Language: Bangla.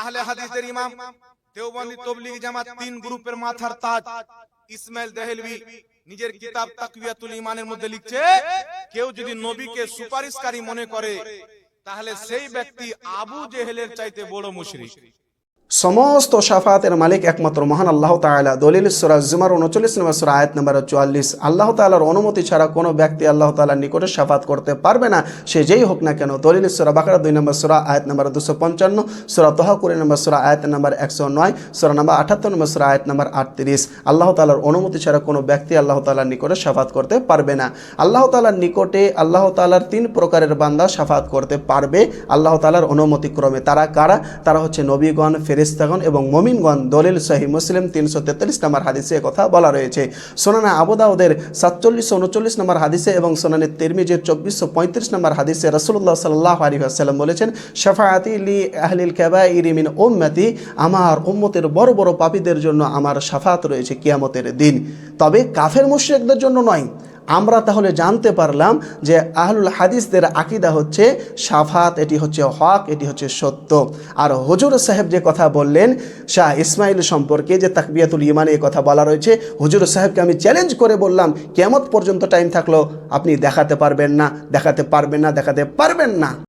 আহলে হাদিসের ইমাম দেওবন্দি তবলিগ জামাত তিন গ্রুপের মাথার তাজ। ইসমাইল দেহেলভি নিজের কিতাব তাকবিয়াতুল ইমানের মধ্যে লিখছে কেউ যদি নবীকে সুপারিশকারী মনে করে তাহলে সেই ব্যক্তি আবু জেহেলের চাইতে বড় মুশরিক। সমস্ত সাফাতের মালিক একমাত্র মহান আল্লাহ তাআলা। দলিল সুরা জুমার উনচল্লিশ নম্বর সুরা, আয়াত নম্বর চুয়াল্লিশ। আল্লাহ তাআলার অনুমতি ছাড়া কোনো ব্যক্তি আল্লাহ তাআলার নিকটে সাফাত করতে পারবে না। সে যেই হোক না কেন, দলিল সুরা বাকারা দুই নম্বর সুরা, আয়াত নম্বর দুশো পঞ্চান্ন, সুরা তহা কুড়ি নম্বর সুরা, আয়াত নম্বর একশো নয়, সুরা নম্বর আঠাত্তর নম্বর সুরা, আয়াত নম্বর আটত্রিশ। আল্লাহ তালার অনুমতি ছাড়া কোনো ব্যক্তি আল্লাহ তালার নিকটে সাফাত করতে পারবে না। আল্লাহ তালার নিকটে আল্লাহ তালার তিন প্রকারের বান্দা সাফাত করতে পারবে। আল্লাহ তাআলার অনুমতিক্রমে তারা কারা? তারা হচ্ছে নবীগণ ফেরিস্তাগণ এবং মমিনগণ দলিল শাহী মুসলিম তিনশো তেতাল্লিশ নম্বর হাদিসে কথা বলা রয়েছে। সোনানা আবুদাউদের সাতচল্লিশশো উনচল্লিশ নম্বর হাদিসে এবং সোনানি তিরমিজের চব্বিশশো পঁয়ত্রিশ নম্বর হাদিসে রসুল্লাহ সাল্লাহ আলী আসাল্লাম বলেছেন শেফায়াতি লি আহলিল কেবা ইরিমিন ওম্মাতি আমার উম্মতের বড় বড় পাপীদের জন্য আমার সাফাত রয়েছে কিয়ামতের দিন। তবে কাফের মুশ্রিকদের জন্য নয় আমরা তাহলে জানতে পারলাম যে আহলুল হাদিসদের আকিদা হচ্ছে সাফাত, এটি হচ্ছে হক, এটি হচ্ছে সত্য। আর হজুর সাহেব যে কথা বললেন, শাহ ইসমাইল সম্পর্কে যে তাকবিয়াতুল ইমানে কথা বলা রয়েছে, হজুর সাহেবকে আমি চ্যালেঞ্জ করে বললাম কেমত পর্যন্ত টাইম থাকল, আপনি দেখাতে পারবেন না, দেখাতে পারবেন না, দেখাতে পারবেন না।